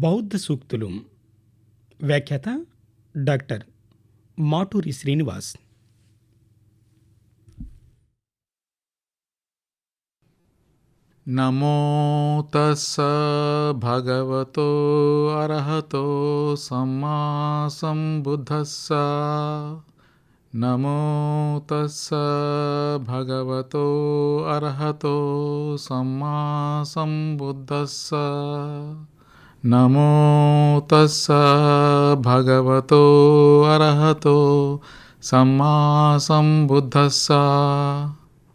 బౌద్ధ సూక్తులు వ్యాఖ్యాత డాక్టర్ మాటూరి శ్రీనివాస్ నమో తస్స భగవతో అర్హతో సమ్మా సంబుద్ధస్స నమో తస్స భగవతో అర్హతో సమ్మా సంబుద్ధస్స నమో తస్స భగవతో అర్హతో సమ్మా సంబుద్ధస్స.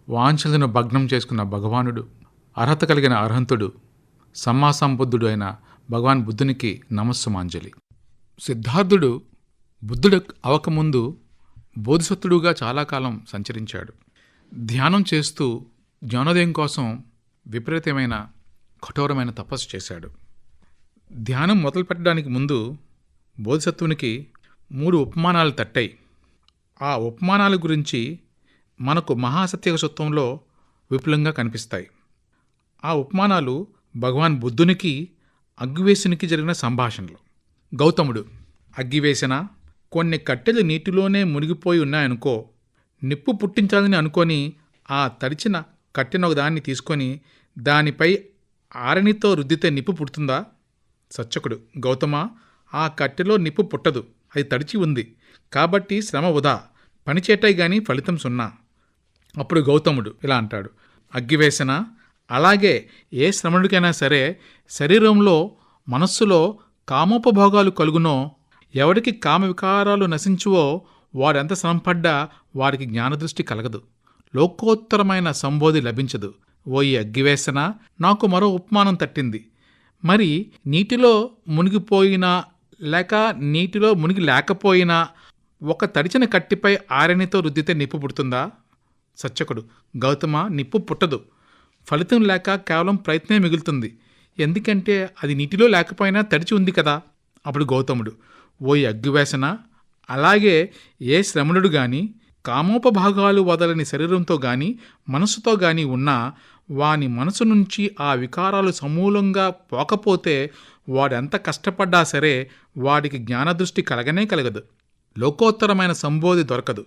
వాంఛలను భగ్నం చేసుకున్న భగవానుడు అర్హత కలిగిన అర్హంతుడు సమ్మాసంబుద్ధుడు అయిన భగవాన్ బుద్ధునికి నమస్సుమాంజలి. సిద్ధార్థుడు బుద్ధుడు అవకముందు బోధిసత్తుడుగా చాలా కాలం సంచరించాడు. ధ్యానం చేస్తూ జ్ఞానోదయం కోసం విపరీతమైన కఠోరమైన తపస్సు చేశాడు. ధ్యానం మొదలుపెట్టడానికి ముందు బోధిసత్వునికి మూడు ఉపమానాలు తట్టాయి. ఆ ఉపమానాల గురించి మనకు మహాసత్యక సత్వంలో విపులంగా కనిపిస్తాయి. ఆ ఉపమానాలు భగవాన్ బుద్ధునికి అగ్గివేసునికి జరిగిన సంభాషణలు. గౌతముడు అగ్గివేసిన కొన్ని కట్టెలు నీటిలోనే మునిగిపోయి ఉన్నాయనుకో నిప్పు పుట్టించాలని అనుకొని ఆ తడిచిన కట్టెన ఒక దాన్ని తీసుకొని దానిపై ఆరణితో రుద్దితే నిప్పు పుడుతుందా? సచ్చకుడు. గౌతమ ఆ కట్టెలో నిప్పు పుట్టదు. అది తడిచి ఉంది. కాబట్టి శ్రమ వృధా పనిచేటాయి గాని ఫలితం సున్నా. అప్పుడు గౌతముడు ఇలా అంటాడు. అగ్గివేసన అలాగే ఏ శ్రమణుడికైనా సరే శరీరంలో మనస్సులో కామోపభోగాలు కలుగునో ఎవరికి కామ వికారాలు నశించువో వాడెంత శ్రమపడ్డా వారికి జ్ఞానదృష్టి కలగదు. లోకోత్తరమైన సంబోధి లభించదు. ఓ ఈ అగ్గివేసన నాకు మరో ఉపమానం తట్టింది. మరి నీటిలో మునిగిపోయినా లేక నీటిలో మునిగి లేకపోయినా ఒక తడిచిన కట్టిపై ఆరణితో రుద్దితే నిప్పు పుడుతుందా? సచ్చకుడు గౌతమ నిప్పు పుట్టదు. ఫలితం లేక కేవలం ప్రయత్నమే మిగులుతుంది. ఎందుకంటే అది నీటిలో లేకపోయినా తడిచి ఉంది కదా? అప్పుడు గౌతముడు ఓ అగ్గివేసన అలాగే ఏ శ్రమణుడు కానీ కామోపభాగాలు వదలని శరీరంతో గాని మనసుతో గాని ఉన్నా వాని మనసు నుంచి ఆ వికారాలు సమూలంగా పోకపోతే వాడెంత కష్టపడ్డా సరే వాడికి జ్ఞానదృష్టి కలగనే కలగదు. లోకోత్తరమైన సంబోధి దొరకదు.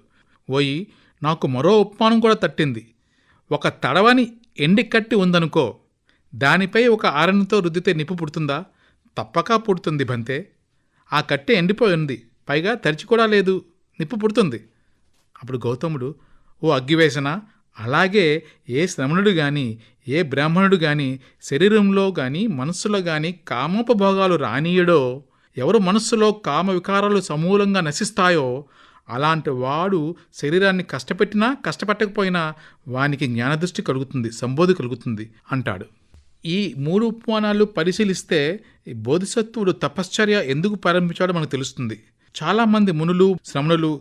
ఓయి నాకు మరో ఉపమానం కూడా తట్టింది. ఒక తడవని ఎండి కట్టి ఉందనుకో దానిపై ఒక ఆరణితో రుద్దితే నిప్పు పుడుతుందా? తప్పక పుడుతుంది బంతే. ఆ కట్టె ఎండిపోయింది పైగా తరిచి కూడా లేదు. నిప్పు పుడుతుంది. అప్పుడు గౌతముడు ఓ అగ్గివేసన? అలాగే ఏ శ్రమణుడు గాని ఏ బ్రాహ్మణుడు గాని శరీరంలో గాని మనస్సులో గాని కామోపభోగాలు రానీయడో ఎవరు మనస్సులో కామ వికారాలు సమూలంగా నశిస్తాయో అలాంటి వాడు శరీరాన్ని కష్టపెట్టినా కష్టపెట్టకపోయినా వానికి జ్ఞానదృష్టి కలుగుతుంది సంబోధి కలుగుతుంది అంటాడు. ఈ మూడు ఉపమానాలు పరిశీలిస్తే బోధిసత్వుడు తపశ్చర్య ఎందుకు ప్రారంభించాడో మనకు తెలుస్తుంది. చాలామంది మునులు శ్రమణులు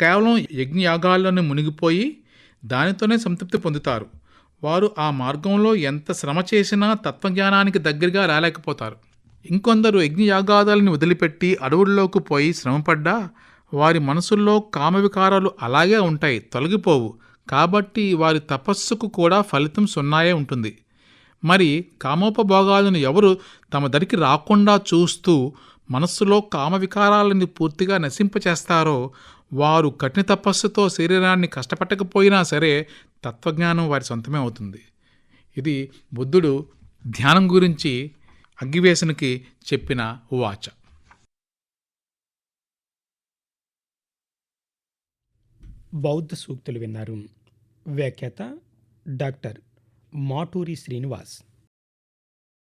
కేవలం యజ్ఞయాగాల్లోనే మునిగిపోయి దానితోనే సంతృప్తి పొందుతారు. వారు ఆ మార్గంలో ఎంత శ్రమ చేసినా తత్వజ్ఞానానికి దగ్గరగా రాలేకపోతారు. ఇంకొందరు యజ్ఞయాగాదాలని వదిలిపెట్టి అడవుల్లోకి పోయి శ్రమపడ్డా వారి మనసుల్లో కామవికారాలు అలాగే ఉంటాయి తొలగిపోవు. కాబట్టి వారి తపస్సుకు కూడా ఫలితం సున్నాయే ఉంటుంది. మరి కామోపభోగాలను ఎవరు తమ దరికి రాకుండా చూస్తూ మనస్సులో కామవికారాలని పూర్తిగా నశింపచేస్తారో వారు కఠిన తపస్సుతో శరీరాన్ని కష్టపట్టకపోయినా సరే తత్వజ్ఞానం వారి సొంతమే అవుతుంది. ఇది బుద్ధుడు ధ్యానం గురించి అగ్గివేసనికి చెప్పిన వాచ. బౌద్ధ సూక్తులు విన్నారు. వ్యాఖ్యాత డాక్టర్ మాటూరి శ్రీనివాస్.